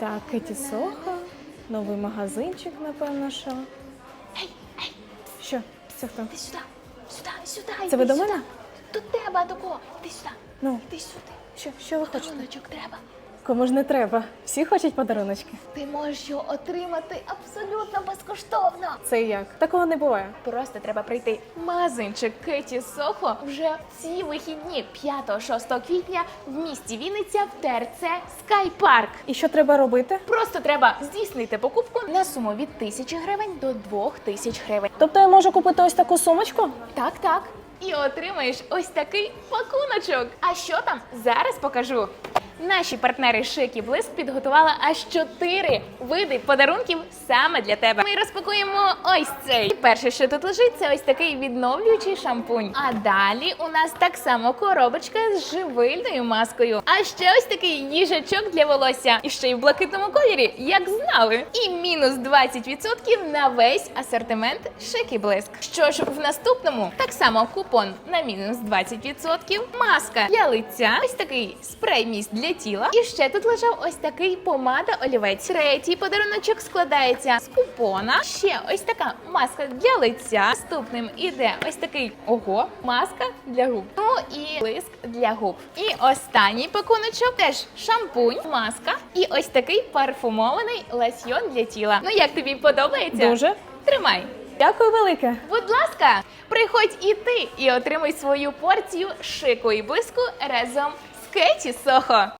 Так, Кеті Соха, новий магазинчик, напевно, що. Ей, ей, Що? Це хто? ти сюди, сюди, сюди. Це ви до мене? Тут тебе кого? Ти сюди, Ну, ти сюди. що, що ви хочете? Подаруночок треба. Кому ж не треба? Всі хочуть подаруночки. Ти можеш його отримати абсолютно безкоштовно. Це як? Такого не буває. Просто треба прийти в магазинчик Кеті Сохо вже ці вихідні 5-6 квітня в місті Вінниця в ТРЦ Скайпарк. І що треба робити? Просто треба здійснити покупку на суму від 1000 гривень до 2000 гривень. Тобто я можу купити ось таку сумочку? Так, так. І отримаєш ось такий пакуночок. А що там? Зараз покажу. Наші партнери Шик і Блиск підготували аж чотири види подарунків саме для тебе. Ми розпакуємо ось цей. І перше, що тут лежить, це ось такий відновлюючий шампунь. А далі у нас так само коробочка з живильною маскою. А ще ось такий їжачок для волосся. І ще й в блакитному кольорі, як знали. І мінус 20% на весь асортимент Шик Блиск. Що ж, в наступному так само купон на мінус 20%, маска для лиця, ось такий спрей міст для тіла. І ще тут лежав ось такий помада олівець. Третій подаруночок складається з купона. Ще ось така маска для лиця. Наступним іде ось такий ого, маска для губ. Ну і блиск для губ. І останній пакуночок теж шампунь, маска і ось такий парфумований лосьйон для тіла. Ну як тобі подобається? Дуже. Тримай. Дякую велике. Будь ласка, приходь і ти і отримай свою порцію шику і блиску разом з Кеті Сохо.